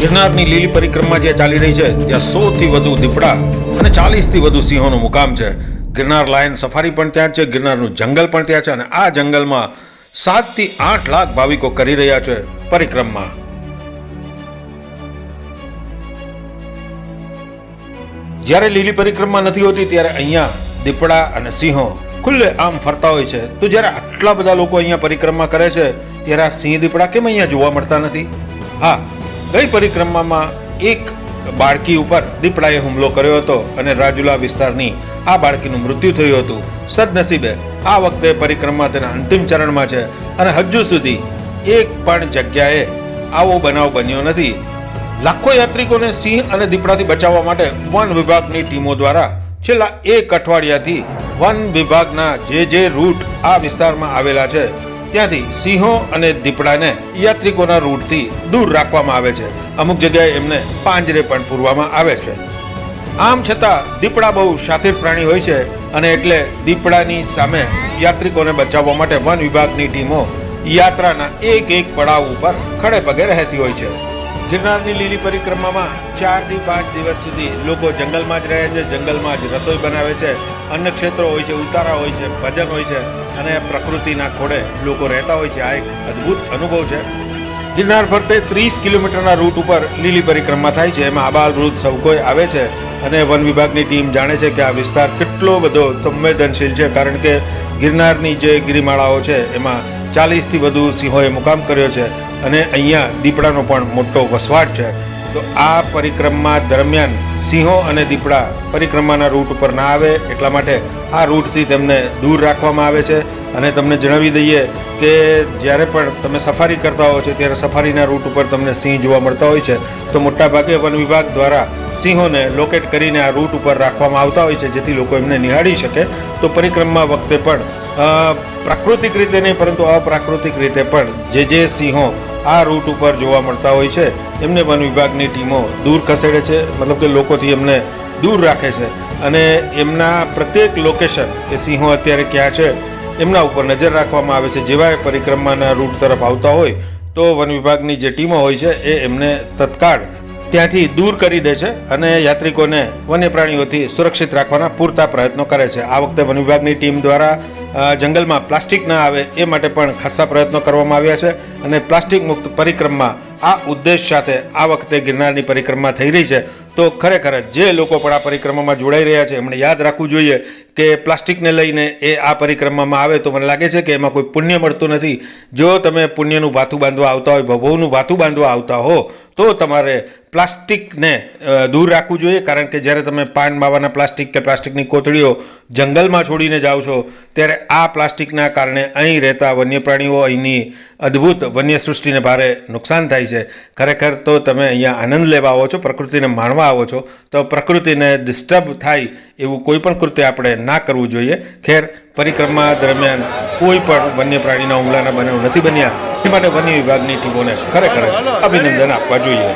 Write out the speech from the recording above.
ગિરનારની લીલી પરિક્રમા જે ચાલી રહી છે, ત્યાં સોથી વધુ દીપડા અને ચાલીસથી વધુ સિંહોનું મુકામ છે. ગિરનાર લાયન સફારી પણ ત્યાં છે, ગિરનારનું જંગલ પણ ત્યાં છે અને આ જંગલમાં સાતથી આઠ લાખ ભાવિકો કરી રહ્યા છે પરિક્રમા. જ્યારે લીલી પરિક્રમા નથી હોતી, ત્યારે અહીંયા દીપડા અને સિંહો ખુલ્લે આમ ફરતા હોય છે. તો જ્યારે આટલા બધા લોકો અહીંયા પરિક્રમા કરે છે, ત્યારે આ સિંહ દીપડા કેમ અહીંયા જોવા મળતા નથી? હા ગઈ પરિક્રમામાં એક બાળકી ઉપર દીપડાએ હુમલો કર્યો હતો અને રાજુલા વિસ્તારની આ બાળકીનું મૃત્યુ થયું હતું. સદનસીબે આ વખતે પરિક્રમા તેના અંતિમ ચરણમાં છે અને હજુ સુધી એક પણ જગ્યાએ આવો બનાવ બન્યો નથી. લાખો યાત્રિકોને સિંહ અને દીપડાથી બચાવવા માટે વન વિભાગની ટીમો દ્વારા છેલ્લા એક અઠવાડિયાથી વન વિભાગના જે જે રૂટ આ વિસ્તારમાં આવેલા છે ત્યાંથી સિંહો અને દીપડાને યાત્રિકોના રૂટથી દૂર રાખવામાં આવે છે. અમુક જગ્યાએ એમને પાંજરે પણ પૂરવામાં આવે છે. આમ છતાં દીપડા બહુ શાતિર પ્રાણી હોય છે અને એટલે દીપડાની સામે યાત્રિકોને બચાવવા માટે વન વિભાગની ટીમો યાત્રાના એક એક પડાવ ઉપર ખડે પગે રહેતી હોય છે. ગિરનારની લીલી પરિક્રમામાં ચારથી પાંચ દિવસ સુધી લોકો જંગલમાં જ રહે છે, જંગલમાં જ રસોઈ બનાવે છે, અન્ય ક્ષેત્રો હોય છે, ઉતારા હોય છે, ભજન હોય છે અને પ્રકૃતિના ખોડે લોકો રહેતા હોય છે. આ એક અદ્ભુત અનુભવ છે. ગિરનાર ફરતે ત્રીસ કિલોમીટરના રૂટ ઉપર લીલી પરિક્રમા થાય છે. એમાં આબાલ વૃદ્ધ સૌ કોઈ આવે છે અને વન વિભાગની ટીમ જાણે છે કે આ વિસ્તાર કેટલો બધો સંવેદનશીલ છે, કારણ કે ગિરનારની જે ગિરિમાળાઓ છે, એમાં ચાલીસથી વધુ સિંહોએ મુકામ કર્યો છે. અને અહીંયા દીપડાનો પણ મોટો વસવાટ છે. તો આ પરિક્રમા દરમિયાન સિંહો અને દીપડા પરિક્રમાના રૂટ ઉપર ના આવે એટલા માટે આ રૂટથી તેમને દૂર રાખવામાં આવે છે. અને તમને જણાવી દઈએ કે જ્યારે પણ તમે સફારી કરતા હો છો, ત્યારે સફારીના રૂટ ઉપર તમને સિંહ જોવા મળતા હોય છે. તો મોટાભાગે વન વિભાગ દ્વારા સિંહોને લોકેટ કરીને આ રૂટ ઉપર રાખવામાં આવતા હોય છે, જેથી લોકો એમને નિહાળી શકે. તો પરિક્રમા વખતે પણ પ્રાકૃતિક રીતે નહીં, પરંતુ અપ્રાકૃતિક રીતે પણ જે જે સિંહો આ રૂટ ઉપર જોવા મળતા હોય છે. એમને વન વિભાગની ટીમો દૂર ખસેડે છે, મતલબ કે લોકોથી એમને દૂર રાખે છે. અને એમના પ્રત્યેક લોકેશન કે સિંહો અત્યારે ક્યાં છે, એમના ઉપર નજર રાખવામાં આવે છે. જેવા પરિક્રમાના રૂટ તરફ આવતા હોય, તો વન વિભાગની જે ટીમો હોય છે, એ એમને તત્કાળ ત્યાંથી દૂર કરી દે છે અને યાત્રિકોને વન્ય પ્રાણીઓથી સુરક્ષિત રાખવાના પૂરતા પ્રયત્નો કરે છે. આ વખતે વન વિભાગની ટીમ દ્વારા જંગલમાં પ્લાસ્ટિક ના આવે એ માટે પણ ખાસ્સા પ્રયત્નો કરવામાં આવ્યા છે અને પ્લાસ્ટિક મુક્ત પરિક્રમા આ ઉદ્દેશ સાથે આ વખતે ગિરનારની પરિક્રમા થઈ રહી છે. તો ખરેખર જે લોકો પણ આ પરિક્રમામાં જોડાઈ રહ્યા છે એમણે યાદ રાખવું જોઈએ કે પ્લાસ્ટિકને લઈને એ આ પરિક્રમામાં આવે તો મને લાગે છે કે એમાં કોઈ પુણ્ય મળતું નથી. જો તમે પુણ્યનું ભાથું બાંધવા આવતા હોય ભવોનું ભાથું બાંધવા આવતા હો, તો તમારે પ્લાસ્ટિકને દૂર રાખવું જોઈએ. કારણ કે જ્યારે તમે પાન માવાના પ્લાસ્ટિક કે પ્લાસ્ટિકની કોથળીઓ જંગલમાં છોડીને જાઓ છો, ત્યારે આ પ્લાસ્ટિકના કારણે અહીં રહેતા વન્ય પ્રાણીઓ અહીંની અદ્ભુત વન્ય સૃષ્ટિને ભારે નુકસાન થાય છે. ખરેખર તો તમે અહીંયા આનંદ લેવા આવો છો, પ્રકૃતિને માણવા આવો છો તો પ્રકૃતિને ડિસ્ટર્બ થાય એવું કોઈ પણ કૃત્ય આપણે ના કરવું જોઈએ. ખેર પરિક્રમા દરમિયાન કોઈ પણ વન્ય પ્રાણીના હુમલાના બનાવ નથી બન્યા. એ માટે વન્ય વિભાગની ટીમોને ખરેખર અભિનંદન આપવા જોઈએ.